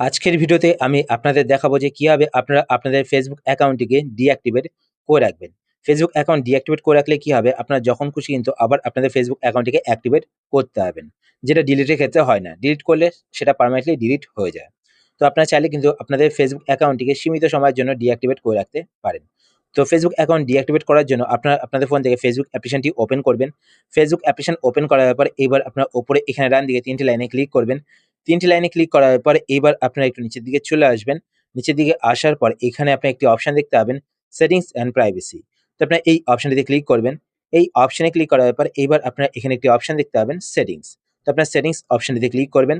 আজকের ভিডিওতে আমি আপনাদের দেখাবো যে কীভাবে আপনারা আপনাদের ফেসবুক অ্যাকাউন্টটিকে ডিঅ্যাক্টিভেট করে রাখবেন। ফেসবুক অ্যাকাউন্ট ডিঅ্যাক্টিভেট করে রাখলে কী হবে? আপনারা যখন খুশি কিন্তু আবার আপনাদের ফেসবুক অ্যাকাউন্টটিকে অ্যাক্টিভেট করতে পারবেন। যেটা ডিলিটের ক্ষেত্রে হয় না। ডিলিট করলে সেটা পারমানেন্টলি ডিলিট হয়ে যায়। তো আপনারা চাইলে কিন্তু আপনাদের ফেসবুক অ্যাকাউন্টটিকে সীমিত সময়ের জন্য ডিঅ্যাক্টিভেট করে রাখতে পারেন। তো ফেসবুক অ্যাকাউন্ট ডিঅ্যাক্টিভেট করার জন্য আপনারা আপনাদের ফোন থেকে ফেসবুক অ্যাপ্লিকেশনটি ওপেন করবেন। ফেসবুক অ্যাপ্লিকেশন ওপেন করার পর এবার আপনার ওপরে এখানে ডান দিকে তিনটি লাইনে ক্লিক করবেন। তিনটি লাইনে ক্লিক করার পর এবার আপনারা একটু নিচের দিকে চলে আসবেন। নিচের দিকে আসার পর এখানে আপনি একটি অপশন দেখতে পাবেন সেটিংস অ্যান্ড প্রাইভেসি তো আপনার এই অপশনটিতে ক্লিক করবেন। এই অপশনে ক্লিক করার পর এবার আপনারা এখানে একটি অপশন দেখতে পাবেন সেটিংস তো আপনার সেটিংস অপশনটিতে ক্লিক করবেন।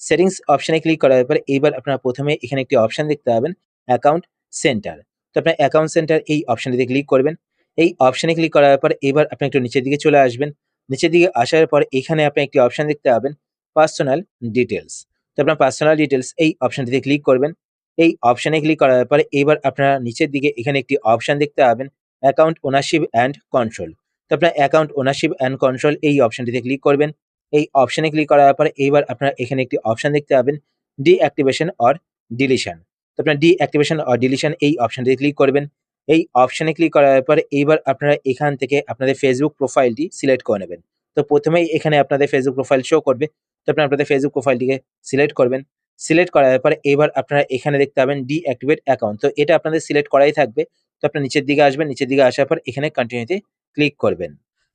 সেটিংস অপশনে ক্লিক করার পর এবার আপনারা প্রথমে এখানে একটি অপশন দেখতে পাবেন অ্যাকাউন্ট সেন্টার তো আপনার অ্যাকাউন্ট সেন্টার এই অপশনটিতে ক্লিক করবেন। এই অপশনে ক্লিক করার পর এবার আপনি একটু নিচের দিকে চলে আসবেন। নিচের দিকে আসার পর এখানে আপনি একটি অপশন দেখতে পাবেন পার্সোনাল ডিটেলস তো আপনার পার্সোনাল ডিটেলস এই অপশনটিতে ক্লিক করবেন। এই অপশনে ক্লিক করার পরে এবার আপনারা নিচের দিকে এখানে একটি অপশন দেখতে পাবেন অ্যাকাউন্ট ওনারশিপ অ্যান্ড কন্ট্রোল তো আপনার অ্যাকাউন্ট ওনারশিপ অ্যান্ড কন্ট্রোল এই অপশনটিতে ক্লিক করবেন। এই অপশনে ক্লিক করার পরে এইবার আপনারা এখানে একটি অপশন দেখতে পাবেন ডিঅ্যাক্টিভেশন অর ডিলিশন তো আপনার ডিঅ্যাক্টিভেশন অর ডিলিশন এই অপশনটিতে ক্লিক করবেন। এই অপশনে ক্লিক করার পরে এইবার আপনারা এখান থেকে আপনাদের ফেসবুক প্রোফাইলটি সিলেক্ট করে নেবেন। তো প্রথমেই এখানে আপনাদের ফেসবুক প্রোফাইল শো করবে। তো আপনারা আপনাদের ফেসবুক প্রোফাইলটিকে সিলেক্ট করবেন। সিলেক্ট করার পরে এবার আপনারা এখানে দেখতে পাবেন ডিঅ্যাক্টিভেট অ্যাকাউন্ট তো এটা আপনাদের সিলেক্ট করাই থাকবে। তো আপনার নিচের দিকে আসবেন, নিচের দিকে আসার পর এখানে কন্টিনিউতে ক্লিক করবেন।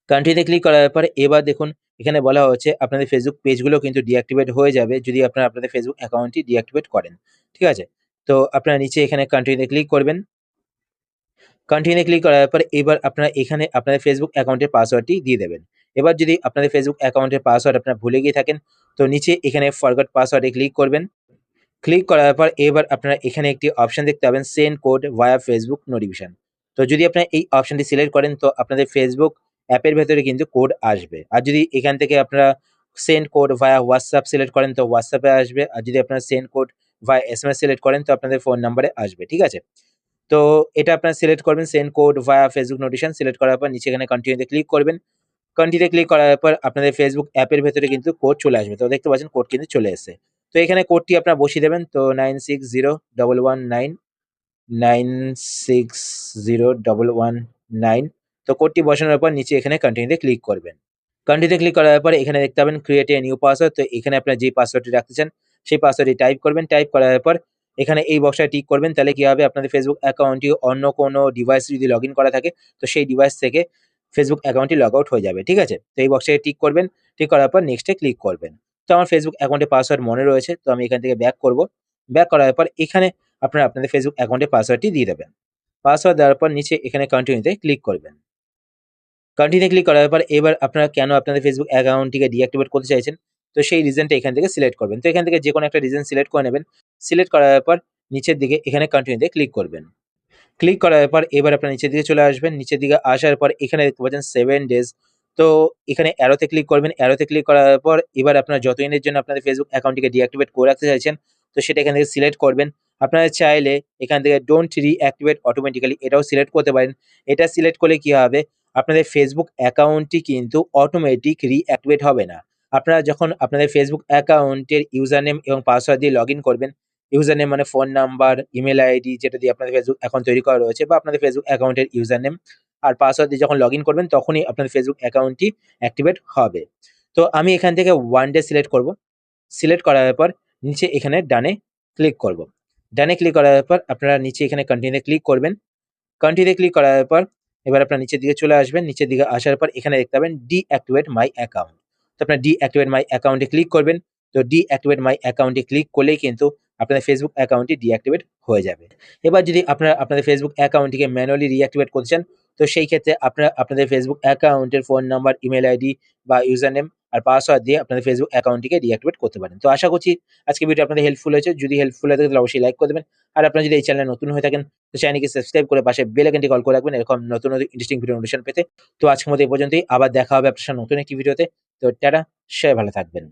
কন্টিনিউতে ক্লিক করার পরে এবার দেখুন, এখানে বলা হচ্ছে আপনাদের ফেসবুক পেজগুলো কিন্তু ডিঅ্যাক্টিভেট হয়ে যাবে যদি আপনারা আপনাদের ফেসবুক অ্যাকাউন্টটি ডিঅ্যাক্টিভেট করেন। ঠিক আছে? তো আপনারা নিচে এখানে কন্টিনিউতে ক্লিক করবেন। কন্টিনিউ ক্লিক করার পর এবার আপনারা এখানে আপনাদের ফেসবুক অ্যাকাউন্টের পাসওয়ার্ডটি দিয়ে দেবেন। এবার যদি আপনাদের ফেসবুক অ্যাকাউন্টের পাসওয়ার্ড আপনারা ভুলে গিয়ে থাকেন, তো নিচে এখানে ফরগট পাসওয়ার্ডে ক্লিক করবেন। ক্লিক করার পর এবার আপনারা এখানে একটি অপশন দেখতে পাবেন send code via Facebook notification তো যদি আপনারা এই অপশনটি সিলেক্ট করেন, তো আপনাদের ফেসবুক অ্যাপের ভেতরে কিন্তু কোড আসবে। আর যদি এখান থেকে আপনারা send code via WhatsApp select করেন, তো হোয়াটসঅ্যাপে আসবে। আর যদি আপনারা send code via S M S select করেন, তো আপনাদের ফোন নাম্বারে আসবে, ঠিক আছে? তো এটা আপনারা সিলেক্ট করবেন send code via Facebook notification select করার পর নিচে এখানে কন্টিনিউতে ক্লিক করবেন। কন্টিনিউ ক্লিক করার পর আপনাদের ফেসবুক অ্যাপের ভেতরে কিন্তু কোড চলে আসবে। তো দেখতে পাচ্ছেন কোড কিন্তু চলে এসেছে। তো এখানে কোডটি আপনারা বসিয়ে দেবেন। তো nine six zero double one nine nine six zero double one nine তো কোডটি বসানোর পর নিচে এখানে কন্টিনিউতে ক্লিক করবেন। কন্টিনিউতে ক্লিক করার পর এখানে দেখতে পাবেন ক্রিয়েট এ নিউ পাসওয়ার্ড তো এখানে আপনার যে পাসওয়ার্ডটি রাখতে চান, সেই পাসওয়ার্ডটি টাইপ করবেন। টাইপ করার পর এখানে এই বক্সটা টিক করবেন। তাহলে কি হবে? আপনাদের ফেসবুক অ্যাকাউন্টটি অন্য কোনো ডিভাইস যদি লগ করা থাকে, তো সেই ডিভাইস থেকে ফেসবুক অ্যাকাউন্টটি লগ আউট হয়ে যাবে, ঠিক আছে? তো এই বক্সে টিক করবেন টিক করার পর নেক্সটে ক্লিক করবেন। তো আমার ফেসবুক অ্যাকাউন্টে পাসওয়ার্ড মনে রয়েছে, তো আমি এখান থেকে ব্যাক করব। ব্যাক করার পর এখানে আপনারা আপনাদের ফেসবুক অ্যাকাউন্টে পাসওয়ার্ডটি দিয়ে দেবেন। পাসওয়ার্ড দেওয়ার পর নিচে এখানে কন্টিনিউতে ক্লিক করবেন। কন্টিনিউ ক্লিক করার পর এবার আপনারা কেন আপনাদের ফেসবুক অ্যাকাউন্টটিকে ডিঅ্যাক্টিভেট করতে চাইছেন? তো সেই রিজনটা এখান থেকে সিলেক্ট করবেন। তো এখান থেকে যে কোনো একটা রিজন সিলেক্ট করে নেবেন। সিলেক্ট করার পর নিচের দিকে এখানে কন্টিনিউতে ক্লিক করবেন। ক্লিক করার পর এবার আপনার নিচের দিকে চলে আসবেন। নিচের দিকে আসার পর এখানে দেখতে পাচ্ছেন সেভেন ডেজ তো এখানে অ্যারোতে ক্লিক করবেন। অ্যারোতে ক্লিক করার পর এবার আপনার যত দিনের জন্য আপনাদের ফেসবুক অ্যাকাউন্টটিকে ডিঅ্যাক্টিভেট করে রাখতে চাইছেন, তো সেটা এখান থেকে সিলেক্ট করবেন। আপনারা চাইলে এখান থেকে ডোন্ট রিঅ্যাক্টিভেট অটোমেটিক্যালি এটাও সিলেক্ট করতে পারেন। এটা সিলেক্ট করলে কি হবে? আপনাদের ফেসবুক অ্যাকাউন্টটি কিন্তু অটোমেটিক রিঅ্যাক্টিভেট হবে না। আপনারা যখন আপনাদের ফেসবুক অ্যাকাউন্টের ইউজার নেম এবং পাসওয়ার্ড দিয়ে লগ করবেন ইউজার নেম মানে ফোন নাম্বার ইমেল আইডি যেটা দিয়ে আপনাদের ফেসবুক অ্যাকাউন্ট তৈরি করা রয়েছে বা আপনাদের ফেসবুক অ্যাকাউন্টের ইউজার নেম আর পাসওয়ার্ড দিয়ে যখন লগ করবেন তখনই আপনাদের ফেসবুক অ্যাকাউন্টটি অ্যাক্টিভেট হবে। তো আমি এখান থেকে ওয়ান ডে সিলেক্ট করব। সিলেক্ট করার পর নিচে এখানে ডানে ক্লিক করব। ডানে ক্লিক করার পর আপনারা নিচে এখানে কন্টিনিউতে ক্লিক করবেন। কন্টিনিউতে ক্লিক করার পর এবার আপনার নিচের দিকে চলে আসবেন। নিচের দিকে আসার পর এখানে দেখতে পাবেন ডিঅ্যাক্টিভেট মাই অ্যাকাউন্ট তো আপনার ডিঅ্যাক্টিভেট মাই অ্যাকাউন্টে ক্লিক করবেন। তো ডিঅ্যাক্টিভেট মাই অ্যাকাউন্টে ক্লিক করলেই কিন্তু আপনাদের ফেসবুক অ্যাকাউন্টটি ডিঅ্যাক্টিভেট হয়ে যাবে। এবার যদি আপনারা আপনাদের ফেসবুক অ্যাকাউন্টটিকে ম্যানুয়ালি রিঅ্যাক্টিভেট করতে চান, তো সেই ক্ষেত্রে আপনারা আপনাদের ফেসবুক অ্যাকাউন্টের ফোন নাম্বার ইমেল আইডি বা ইউজার নেম আর পাসওয়ার্ড দিয়ে আপনাদের ফেসবুক অ্যাকাউন্টটিকে ডিঅ্যাক্টিভেট করতে পারেন। তো আশা করছি আজকে ভিডিও আপনাদের হেল্পফুল হয়েছে। যদি হেল্পফুল হয়ে থাকে, তাহলে অবশ্যই লাইক করে দেবেন। আর আপনারা যদি এই চ্যানেলে নতুন হয়ে থাকেন, তো চ্যানেলকে সাবস্ক্রাইব করে পাশে বেল আইকনটি কল করে রাখবেন। এরকম নতুন নতুন ইন্টারেস্টিং ভিডিও নোটিফিকেশন পেতে। তো আজকের মতো এই পর্যন্তই। আবার দেখা হবে আপনার নতুন একটি ভিডিওতে তো টাটা, সবাই ভালো থাকবেন।